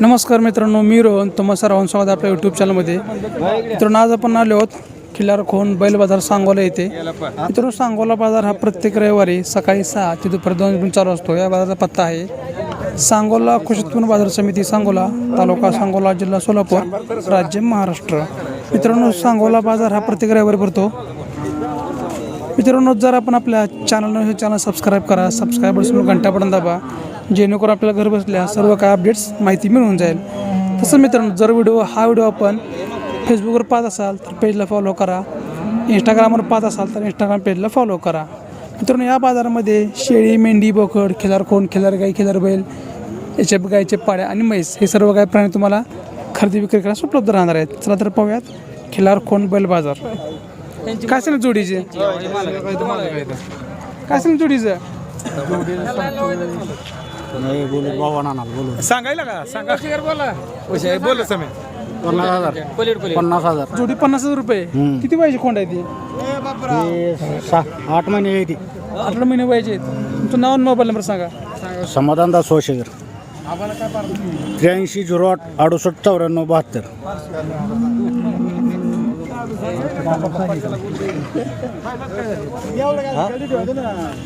नमस्कार मित्रांनो मी रोहन. तुम्हा सर्वांचं स्वागत आपल्या यूट्यूब चॅनलमध्ये मित्रांनो आज आपण आलो आहोत खिल्लार खोन बैल बाजार सांगोला येथे. मित्रांनो सांगोला बाजार हा प्रत्येक रविवारी सकाळी सहा ते दुपारी दोन चालू असतो. या बाजाराचा पत्ता आहे सांगोला कृषी उत्पन्न बाजार समिती सांगोला तालुका सांगोला जिल्हा सोलापूर राज्य महाराष्ट्र. मित्रांनो सांगोला बाजार हा प्रत्येक रविवारी भरतो. मित्रांनो जर आपण आपल्या चॅनलनं हे चॅनल सबस्क्राईब करा. सबस्क्राईबर्स घंटा बटन दाबा. जेणेकरून आपल्याला घर बसल्या सर्व काय अपडेट्स माहिती मिळून जाईल. तसं मित्रांनो जर व्हिडिओ हा व्हिडिओ आपण फेसबुकवर पाहत असाल तर पेजला फॉलो करा. इंस्टाग्रामवर पाहत असाल तर इंस्टाग्राम पेजला फॉलो करा. मित्रांनो या बाजारामध्ये शेळी मेंढी बोकड खिलार खोन खिलार गाई खिलार बैल याचे गायचे पाड्या आणि म्हैस हे सर्व काही प्राणी तुम्हाला खरेदी विक्री करण्यास उपलब्ध राहणार आहेत. चला तर पाहूयात खिलार खोन बैल बाजार. काय सांग जोडीचे? काय सांग जोडीचं? नाही बोलू बाबा नाना बोलू. सांगायला का? सांगा. बोला. बोल समय पन्नास हजार. पन्नास हजार. जोडी पन्नास हजार रुपये. किती पाहिजे कोंड आहे ती? हे सहा आठ महिने येते अठरा महिने पाहिजे. तुमचं नाव आणि मोबाईल नंबर सांगा. समाधान दास सोशेकर त्र्याऐंशी झिरो आठ अडुसष्ट चौऱ्याण्णव बहात्तर.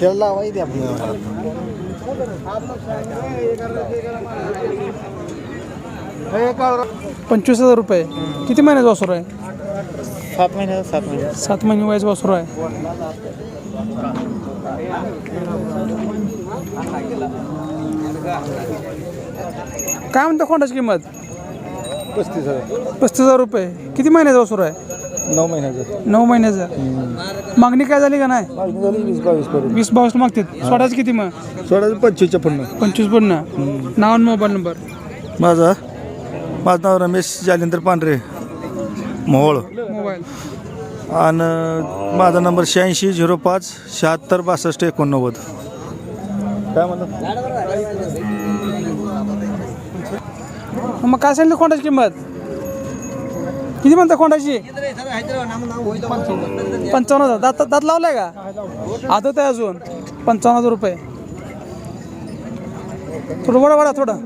त्याला माहिती पंचवीस हजार रुपये. किती महिन्याचा वासर आहे? सात महिने सात महिने. सात महिने वयाचा वासर आहे. काय म्हणता कोंडाची किंमत? पस्तीस हजार. पस्तीस हजार रुपये. किती महिन्याचा वासर आहे? नऊ महिन्याचं. नऊ महिन्याचा. मागणी काय झाली का नाही? झाली वीस बावीस पर्यंत. वीस बावीस मागतात सोडायचं किती मग? सोळाशे पंचवीसच्या पन्नास पंचवीस पडणं नाव आणि मोबाईल नंबर. माझा? माझं नाव रमेश जालिंदर पांढरे. मोहोळ. मोबाईल. आणि माझा नंबर शहाऐंशी झिरो पाच शहात्तर बासष्ट एकोणनव्वद. काय म्हणतात? मग काय सांगितलं कोंडाची किंमत? किती म्हणता कोंडाची पंचावन्न हजार. दात दात लावलाय का? आदत आहे अजून. पंचावन्न हजार रुपये. थोडं वडा वडा थोडं.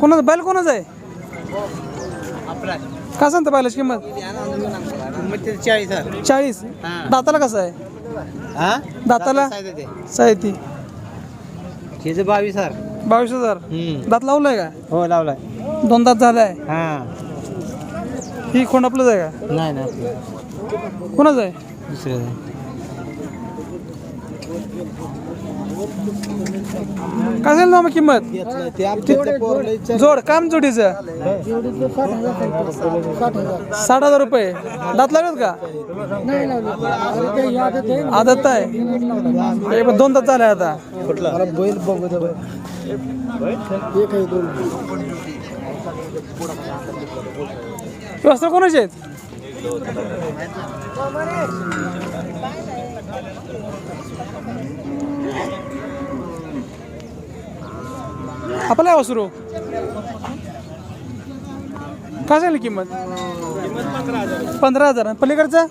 कोणाचं? बैल कोणाचं आहे? काय सांगता बैलाची किंमत? चाळीस. हजार चाळीस दाताला कसं आहे? हा दाताला साहिती बावीस हजार. बावीस हजार? दात लावलाय का? हो लावलाय. दोन दात झालाय? हा. ही कोण आपलंच आहे का? नाही नाही. कोणाचं आहे? दुसरं काय ना मग किंमत? जोड काम जोडीच. साठ हजार रुपये. दात लागत का? आदत आहे. दोन दात झाले आता. बैल कोणाचे आहेत? आपला वासरू? काय झाली किंमत? पंधरा हजार. पलीकडचा?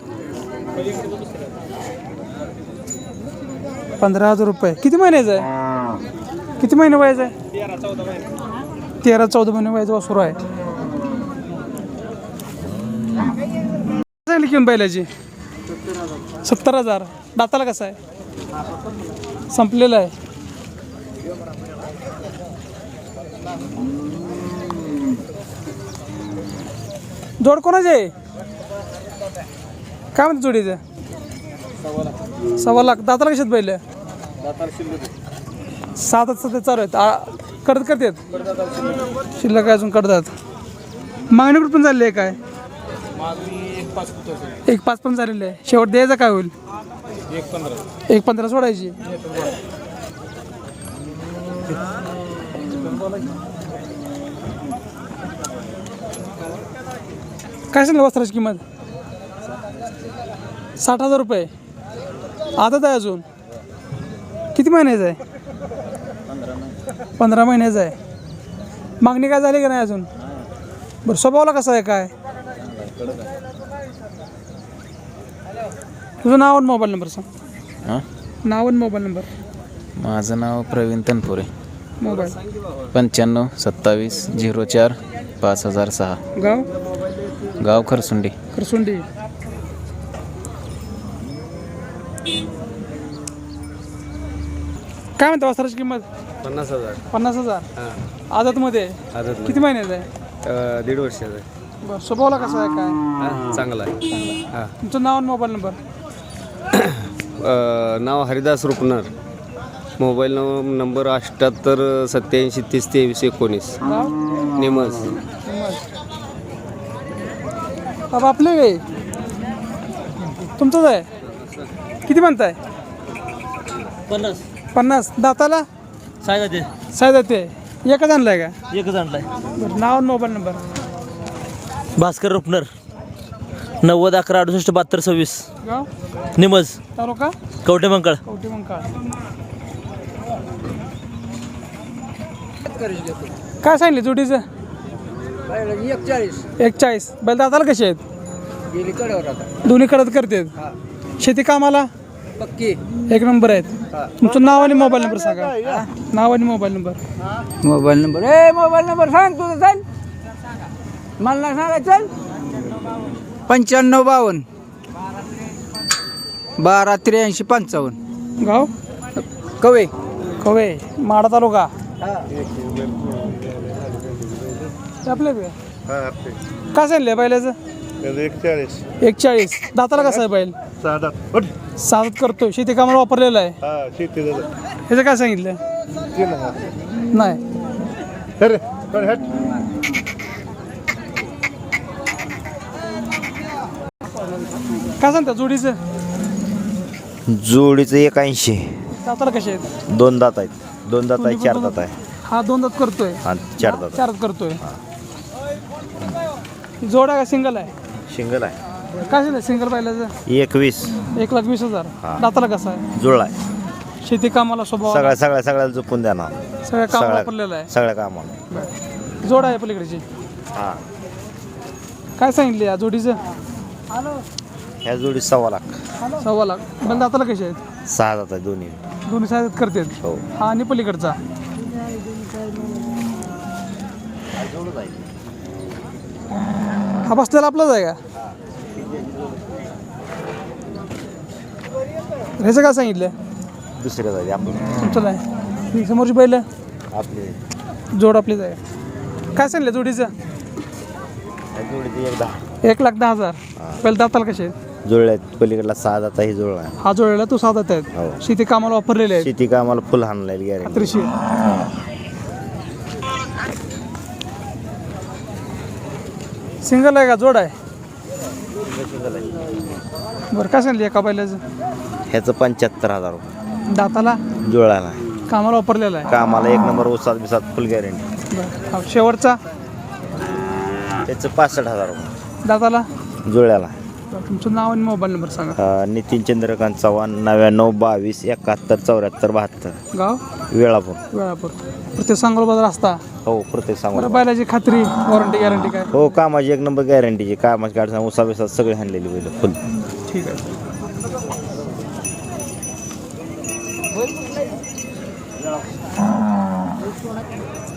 पंधरा हजार रुपये. किती महिन्याचं आहे? किती महिने वयाचं आहे? तेरा चौदा महिने व्हायचं वासरू आहे. झाली किंमत बैलाची? सत्तर हजार. दाताला कसं आहे? संपलेलं आहे. जोड कोणाचे? आहे काय म्हणते जोडीचं? सव्वा लाख. दाताला कशात बैल सात सध्या चालू आहेत. आ- करतात शिल्लक आहे अजून करतात मागणी कुठं पण झालेली आहे काय? एक पाच पण झालेले आहे. शेवट द्यायचा काय होईल? एक पंधरा सोडायची. काय सांगलं वस्त्राची किंमत? साठ हजार रुपये. आदत आहे अजून. किती महिन्याचं आहे? पंधरा महिन्याचं आहे. मागणी काय झाली का नाही अजून? बरं स्वभावाला कसं आहे काय? तुझं नाव आणि मोबाईल नंबर सांग. हां? नाव आणि मोबाईल नंबर. माझं नाव प्रवीण तनपुरे. मोबाईल. पंच्याण्णव सत्तावीस झिरो चार पाच हजार सहा. गाव? गाव खरसुंडी. खरसुंडी. काय म्हणता वस्त्राची किंमत? पन्नास हजार. पन्नास हजार. आदतमध्ये? आदत किती महिन्याचं आहे? दीड वर्षाचं आहे. बरं स्वभावाला कसं आहे काय? हा, चांगला आहे. हा. तुमचं नाव आणि मोबाईल नंबर? अ, नाव हरिदास रुपनर. मोबाईल नंबर अठ्ठ्याहत्तर सत्याऐंशी तीस तेवीस एकोणीस. नेमज. बाबा आपले काय? तुमचंच आहे? किती म्हणताय? पन्नास. पन्नास. दाताला? सायदा ते सायदा ते एकच आणलाय का? एकच आणलाय. नाव आणि मोबाईल नंबर. भास्कर रुपनर. नव्वद अकरा अडुसष्ट बहात्तर सव्वीस. गाव? निमज. तालुका? कवटे मंकळ कवटे मग काय सांगितले जोडीचं एक चाळीस बैल दाताला कसे आहेत? दोन्ही कडत करतात. शेती कामाला? एक नंबर आहेत. तुमचं नाव आणि मोबाईल नंबर सांगा. नाव आणि मोबाईल नंबर. Mobile number. ए मोबाईल नंबर सांग तुझं चल. मला नाही सांगाय चल. पंच्याण्णव बावन्न. बारा त्र्याऐंशी पंचावन्न. गाव? कवे कवे माडा तालुका. ते आपले. बे. काय सांगले बैलाचं? एकचाळीस. एक चाळीस दाताला कसं आहे बैल? साधत करतो शेती कामाला वापरलेलं आहे. ह्याचं काय सांगितलं? नाही. काय सांगता जोडीचं? जोडीचं एक ऐंशी. दाताला कसे आहेत? दोन दात आहेत. दोन दात आहे चार दात आहे. हा दोन दात करतोय. हा चार दात चार दात करतोय. जोड का सिंगल आहे? शिंगल आहे. काय सांगितलं सिंगल बैलाचं एकवीस. एक लाख वीस हजार. दाताला कसं आहे? जुळला आहे. शेती कामाला स्वभाव? सगळ्या सगळ्या सगळ्याला झोपून द्या ना सगळ्या काम सगळ्या वापरलेलं आहे. सगळ्या कामाला जोड आहे पलीकडची. हा. काय सांगितले या जोडीचं? ह्या जोडी सव्वा लाख. सव्वा लाख. पण दाताला कसे आहेत? सहा दात आहे दोन्ही. दोन्ही साईज करतात. हो. हा आणि पलीकडचा. हा बसलेला आपलाच आहे का? ह्याचं काय सांगितलं दुसऱ्या जाती आपले. तुमचं नाही. ही समोरची बैल? आपले. जोड आपलीच आहे. काय सांगितलं जोडीचं? जोडीचे एक लाख दहा हजार. पहिलं दाताला कसे आहेत? जुळल्या आहेत. पलीकडला सहा दात ही जुळला. आहे हा जोडलेला तो साधात हो. शेती कामाला वापरलेले आहेत. शेती कामाला फुल हाणला गॅरेंटी खात्रीशीर. सिंगल आहे का? जोड आहे? बरं काय सांगितलं एका बैलाचं? ह्याचं पंच्याहत्तर हजार रुपये. दाताला? जुळाला. आहे कामाला वापरलेला आहे. कामाला एक नंबर उसात बिसात फुल गॅरेंटी बरं हा, शेवटचा? त्याचं पासष्ट हजार रुपये. दाताला? आहे बरं, तुमचं नाव आणि मोबाईल नंबर सांगा. अ, नितीन चंद्रकांत चव्हाण नव्याण्णव बावीस एकाहत्तर चौऱ्याहत्तर बहात्तर. गाव? वेळापूर. वेळापूर. प्रत्येक सांगोल बाजार असता? हो प्रत्येक सांगू बरं बैलाची खात्री वॉरंटी गॅरंटी काय? हो कामाची एक नंबर गॅरंटीची कामाची गाडी सांग उसा बिसा सगळी हाणलेली बैल फुल. ठीक आहे.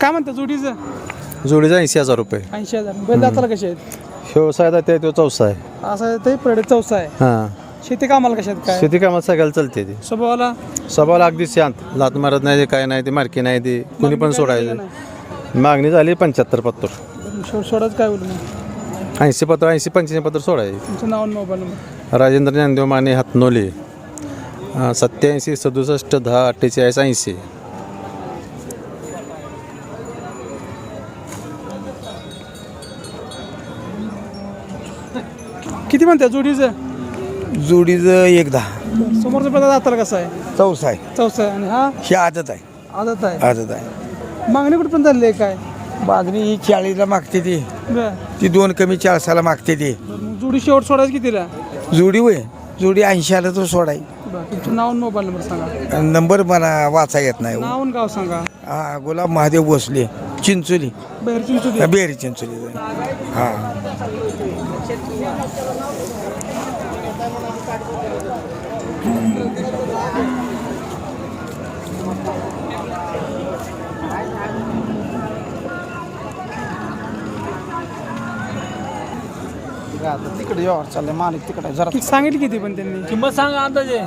काय म्हणता जोडीचं? जोडीचा ऐंशी हजार रुपये. ऐंशी हजार. बैल दाताला कसे आहेत? व्यवसाय आहे तो चौसा आहे. असं ते प्रेडे चौसा आहे. हां. शेती कामाला कशात काय? शेती कामात सगळ्याला चालते ती. स्वभावाला? स्वभावाला अगदी शांत. लात मारत नाही ते काय नाही ते मार्की नाही ते. कुणी पण सोडायचं. मागणी झाली पंच्याहत्तर पत्तर. सोडच काय बोलू मग? ऐंशी पत्र ऐंशी पंच्याऐंशी पत्र सोडायचे. तुमचं नाव आणि मोबाईल नंबर. राजेंद्र ज्ञानदेव माने हातनोले. सत्याऐंशी सदुसष्ट दहा अठ्ठेचाळीस ऐंशी. किती म्हणते जोडीचं? जोडीचं एक दहा समोरचा पहिला दाताला कसा आहे? चौसा आहे. चौसा आहे. आणि हा? ही आदत आहे. आदत आहे. आदत आहे. मागणी कुठे पण झाली आहे काय? बाजरी ही चाळीसला मागते ती. बरं. ती दोन कमी चाळीसाला मागते ती. मग जोडी शेवट सोडायची कितीला? जोडी वय जोडी ऐंशी आला तो सोडाय. बरं. तुमचं नाव आणि मोबाईल नंबर सांगा. नंबर मला वाचा येत नाही हो. नाव आणि गाव सांगा. हा गुलाब महादेव भोसले चिंचोली. बाहेर चिंचोली. बेरी चिंचोली. हां. तिकडे व्यवहार चाललाय मालिक तिकडे जरा सांगितली किती पण त्यांनी? किंमत सांगा अंदाजे.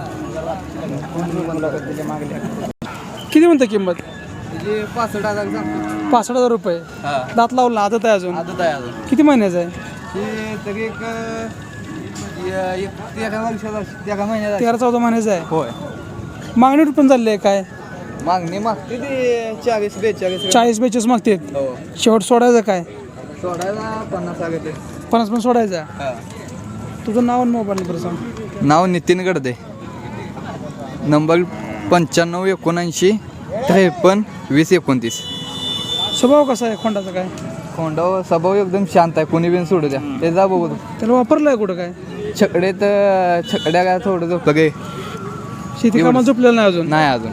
किती म्हणता किंमत? पासष्ट हजार पासष्ट हजार रुपये. दात लावला आदत आहे अजून. किती महिन्याचं आहे? तरी एक एका वर्षाचा महिन्याचा. तेरा चौदा महिन्याचं आहे. होय. मागणी पण चालली आहे काय? मागणी मागते ते चाळीस बेचाळीस चाळीस बेचाळीस मागतात. हो. शेवट सोडायचं काय? सोडायला पन्नास आगे पन्नास पण सोडायचा? तुझं नाव आणि मोबाईल नंबर सांग. नाव नितीन गडदे. नंबर पंच्याण्णव एकोणऐंशी त्रेपन्न वीस एकोणतीस. स्वभाव कसा आहे खोंडाचा काय? कोंडाव स्वभाव एकदम शांत आहे. कोणी बिन सोडू द्या. ते जा बघू. त्याला वापरलं आहे कुठं काय? छकडे तर छकड्या काय थोडं झोपलं. गे शेती कामाला झोपलेलं नाही अजून? नाही अजून.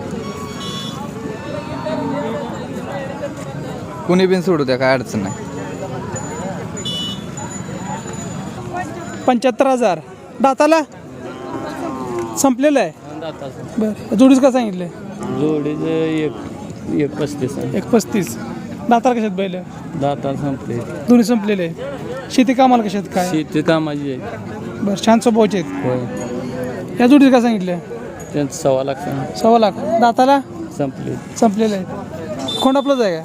कुणी बिन सोडू द्या काय अडचण नाही. पंच्याहत्तर हजार. दाताला? संपलेलं आहे बरं. जोडीच का सांगितलं जोडीचं एक एक पस्तीस आहे. एक पस्तीस. दाताला कशात बैल? दाता संपले. दोन्ही संपलेले. शेती कामाला कशात काय? शेती कामाची आहे. बरं छान स्वभावचे आहेत. होय. या जोडीच का सांगितलं? त्यांचं सव्वा लाख सांग सव्वा लाख. दाताला? संपले. संपलेलं आहे खोंड आपलंच आहे का?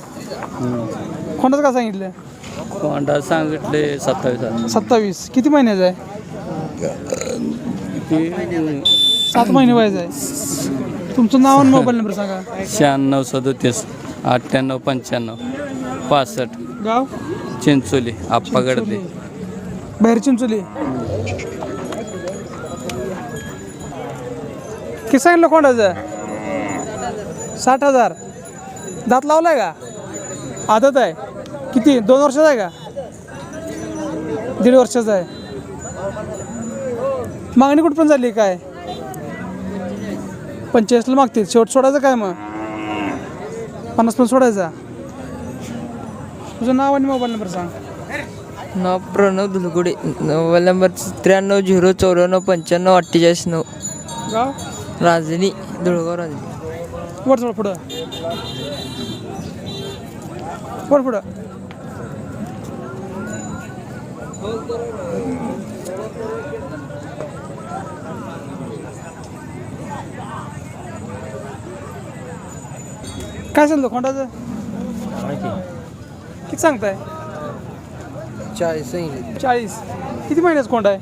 खोंडाचं का सांगितलं? कोंडा सांगितले सत्तावीस हजार. सत्तावीस. किती महिन्याचं आहे ती सात महिने व्हायचं आहे. तुमचं नाव आणि मोबाईल नंबर सांगा. शहाण्णव सदोतीस. अठ्ठ्याण्णव पंच्याण्णव पासष्ट. गाव? चिंचोली आप्पा गडदे बाहेर चिंचोली? किती सांगितलं कोणाचं साठ हजार. दात लावलाय का? आदत आहे. किती? दोन वर्षाचा आहे का? दीड वर्षाचा आहे. मागणी कुठपर्यंत झाली? काय? पंचेचाळीसला मागते शेवट सोडायचं काय मग? पन्नास पण सोडायचा. तुझं नाव आणि मोबाईल नंबर सांग. नाव प्रणव धुलगुडे. मोबाईल नंबर त्र्याण्णव झिरो चौऱ्याण्णव पंच्याण्णव अठ्ठेचाळीस नऊ. गाव? राजनी धुळगाव राजनी वर थोडं पुढं. वर पुढं. काय चाललं खोंडाचं? किती सांगताय? चाळीस चाळीस. किती महिन्याचं कोंड आहे?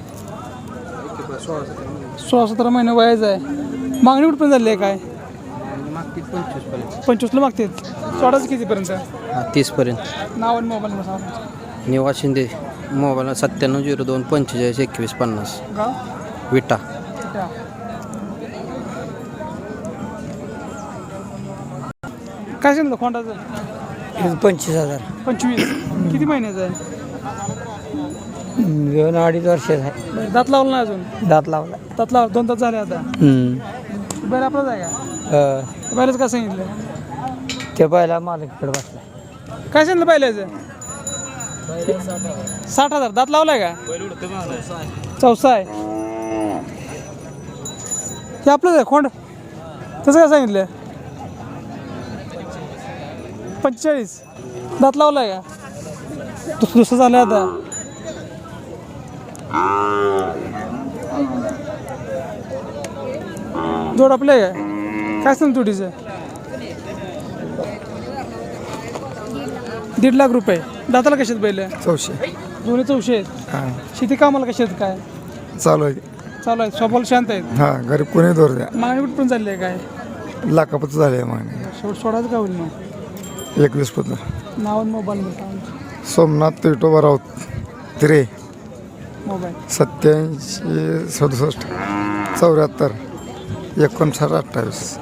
सोळा सतरा महिने. वयाचं आहे. मागणी कुठपर्यंत झाली आहे काय? पंचवीसला मागते सोडायचं कितीपर्यंत? हा तीसपर्यंत. नाव आणि मोबाईल नंबर सांगा. निवास शिंदे मोबाईल सत्त्याण्णव झिरो दोन पंचेचाळीस एकवीस पन्नास. गाव? विटा. काय सांगितलं खोंडाचं? पंचवीस हजार. पंचवीस. किती महिन्याचं आहे? दोन अडीच वर्षाचा आहे. बरं, दात लावला नाही अजून? दात लावला. दात लाव दोन तास झाले आता. बैल आपलाच आहे का? बैलाच काय सांगितलं? ते पहिला मालकीकडे बसला. काय सांगितलं बैलाचं? साठ हजार. दात लावलाय का? चौसा आहे. ते आपलंच आहे खोंड? तसं काय सांगितलं? पंचेचाळीस. दात लावलाय का? दुस दुसरं झालं आता. जोड आपलं काय सांग तुडीचं दीड लाख रुपये. दाताला कशात बैल चौशे. दोन्ही चौशे आहेत. हां. शेती कामाला कशी आहेत काय? चालू आहे. चालू आहे. स्वभाव शांत आहेत. हां गरीब कोणी दोर द्या. मागणी कुठपर्यंत चालली आहे काय? लाखापत झाले मागणी. शेवट सोडायचं का होईल मग? एकवीस पत्र नाव आणि मोबाईल नंबर सांगा. सोमनाथ तिटोबा राऊत तिरे. मोबाईल. सत्याऐंशी सदुसष्ट चौऱ्याहत्तर एकोणसाठ अठ्ठावीस.